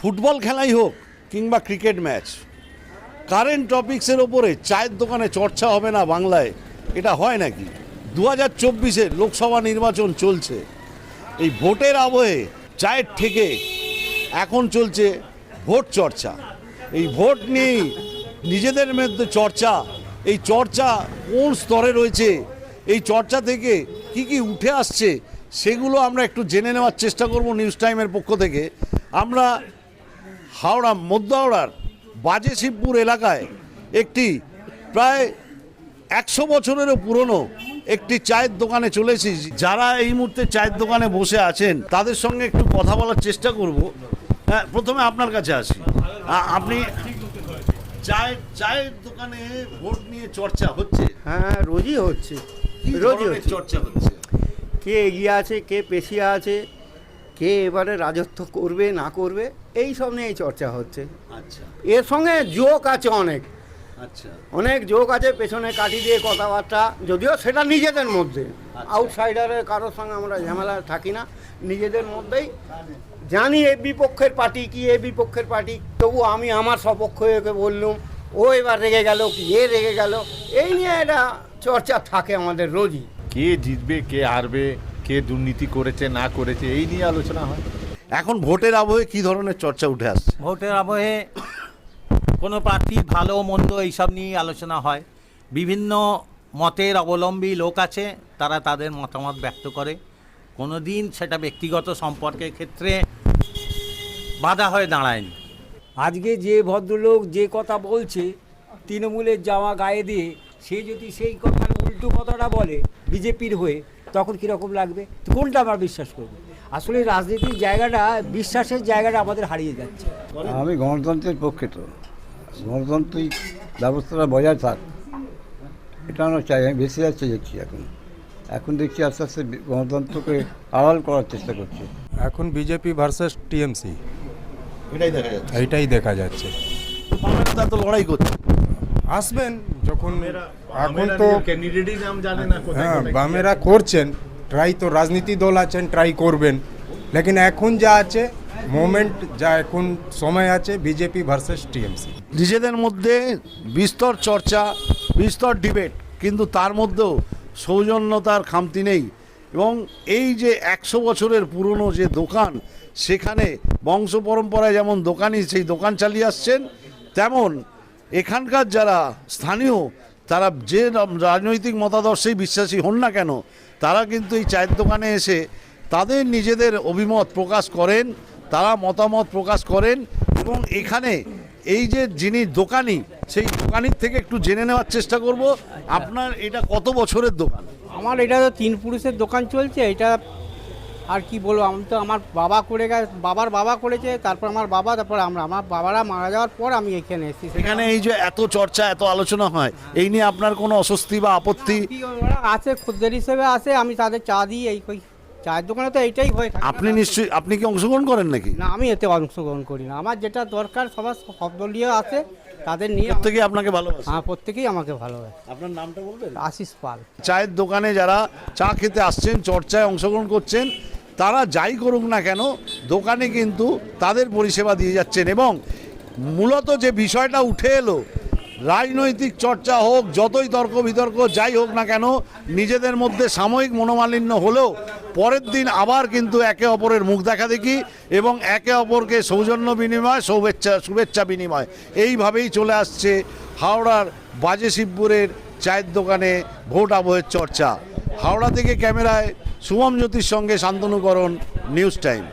Football খেলাই হোক কিংবা ক্রিকেট ম্যাচ কারেন্ট টপিক্সের ওপরে চায়ের দোকানে চর্চা হবে না বাংলায়, এটা হয় নাকি? দু হাজার চব্বিশে লোকসভা নির্বাচন চলছে, এই ভোটের আবহে চায়ের থেকে এখন চলছে ভোট চর্চা। এই ভোট নিয়েই নিজেদের মধ্যে চর্চা, এই চর্চা কোন স্তরে রয়েছে, এই চর্চা থেকে কি কি উঠে আসছে, সেগুলো আমরা একটু জেনে নেওয়ার চেষ্টা করব নিউজ টাইমের পক্ষ থেকে। আমরা হাওড়া মধ্য হাওড়ার বাজে শিবপুর এলাকায় একটি প্রায় একশো বছরেরও পুরনো একটি চায়ের দোকানে চলেছি যারা এই মুহূর্তে চায়ের দোকানে বসে আছেন তাদের সঙ্গে একটু কথা বলার চেষ্টা করব। হ্যাঁ প্রথমে আপনার কাছে আসি। আপনি চায়ের চায়ের দোকানে ভোট নিয়ে চর্চা হচ্ছে? হ্যাঁ রোজই হচ্ছে। রোজই হচ্ছে। চর্চা হচ্ছে? কে এগিয়ে আছে কে পেছিয়ে আছে কে এবারে রাজত্ব করবে না করবে এই সব নিয়েই চর্চা হচ্ছে। আচ্ছা। এর সঙ্গে যোগ আছে অনেক। আচ্ছা। অনেক যোগ আছে পেছনে কাটি দিয়ে কথাবার্তা যদিও সেটা নিজেদের মধ্যে। আচ্ছা। আউটসাইডারের কারোর সঙ্গে আমরা ঝামেলা থাকি না নিজেদের মধ্যেই। জানি এ বিপক্ষের পার্টি কি এ বিপক্ষের পার্টি তবু আমি আমার সপক্ষকে বললুম ও এবার রেগে গেল কি এ রেগে গেল এই নিয়ে একটা চর্চা থাকে আমাদের রোজই। কে জিতবে কে হারবে কে দুর্নীতি করেছে না করেছে এই নিয়ে আলোচনা হয়। এখন ভোটের আবহে কি ধরনের চর্চা উঠে আসছে? ভোটের আবহে কোনো প্রার্থীর ভালো মন্দ এইসব নিয়ে আলোচনা হয়। বিভিন্ন মতের অবলম্বী লোক আছে তারা তাদের মতামত ব্যক্ত করে। কোনো দিন সেটা ব্যক্তিগত সম্পর্কের ক্ষেত্রে বাধা হয়ে দাঁড়ায়নি। আজকে যে ভদ্রলোক যে কথা বলছে তৃণমূলের জামা গায়ে দিয়ে সে যদি সেই কথার উল্টো কথাটা বলে বিজেপির হয়ে তখন কীরকম লাগবে? তো কোনটা আমরা বিশ্বাস করব? আসলে রাজনীতির জায়গাটা বিশ্বাসের জায়গাটা আমাদের হারিয়ে যাচ্ছে। আমি গণতন্ত্রের পক্ষে তো। গণতান্ত্রিক ব্যবস্থাটা বজায় থাক। এটা আমরা চাই। আমি বেশি যাচ্ছে দেখছি এখন। এখন দেখছি আস্তে আস্তে গণতন্ত্রকে আড়াল করার চেষ্টা করছে। এখন বিজেপি ভার্সেস টিএমসি এটাই দেখা যাচ্ছে। এইটাই দেখা যাচ্ছে। তো লড়াই করছে। আসবেন যখন এখন তো হ্যাঁ বামেরা করছেন ট্রাই তো রাজনীতি দল আছেন ট্রাই করবেন। লেকিন এখন যা আছে মোমেন্ট যা এখন সময় আছে বিজেপি ভার্সেস টিএমসি নিজেদের মধ্যে বিস্তর চর্চা বিস্তর ডিবেট কিন্তু তার মধ্যেও সৌজন্যতার খামতি নেই। এবং এই যে একশো বছরের পুরনো যে দোকান সেখানে বংশ পরম্পরায় যেমন দোকানই সেই দোকান চালিয়ে আসছেন তেমন এখানকার যারা স্থানীয়, তারা যে রাজনৈতিক মতাদর্শেই বিশ্বাসী হন না কেন, তারা কিন্তু এই চায়ের দোকানে এসে তাদের নিজেদের অভিমত প্রকাশ করেন, তারা মতামত প্রকাশ করেন এবং এখানে এই যে যিনি দোকানি, সেই দোকানির থেকে একটু জেনে নেওয়ার চেষ্টা করব, আপনার এটা কত বছরের দোকান? আমার এটা তিন পুরুষের দোকান চলছে, এটা আর কি বলব আমি তো আমার বাবা করে গেছে বাবার বাবা করেছে তারপর আমার বাবা তারপর আমরা আমার বাবারা মারা যাওয়ার পর আমি এখানে এসেছি। এখানে এই যে এত চর্চা এত আলোচনা হয় এই নিয়ে আপনার কোনো অস্বস্তি বা আপত্তি? আছে খদ্দের হিসেবে আসে আমি তাদের চা দিই এই চায়ের দোকানে তো এইটাই হয়ে থাকে। আপনি নিশ্চয়ই আপনি কি অংশগ্রহণ করেন নাকি? না আমি এতে অংশগ্রহণ করি না আমার যেটা দরকার সবার শব্দলীয় আছে তাদের নিয়ে প্রত্যেকে আপনাকে ভালোবাসে? হ্যাঁ প্রত্যেকেই আমাকে ভালোবাসে। আপনার নামটা বলবেন? আশিস পাল। চায়ের দোকানে যারা চা খেতে আসছেন চর্চায় অংশগ্রহণ করছেন তারা যাই করুক না কেন, দোকানে কিন্তু তাদের পরিষেবা দিয়ে যাচ্ছেন এবং মূলত যে বিষয়টা উঠে এলো, রাজনৈতিক চর্চা হোক, যতই তর্ক বিতর্ক যাই হোক না কেন, নিজেদের মধ্যে সাময়িক মনোমালিন্য হলেও পরের দিন আবার কিন্তু একে অপরের মুখ দেখা দেখি এবং একে অপরকে সৌজন্য বিনিময়, শুভেচ্ছা শুভেচ্ছা বিনিময়। এইভাবেই চলে আসছে হাওড়ার বাজে শিবপুরের চায়ের দোকানে ভোট আবহের চর্চা। হাওড়া থেকে ক্যামেরায় শুভম জ্যোতির সঙ্গে শান্তনুকরণ নিউজ টাইম।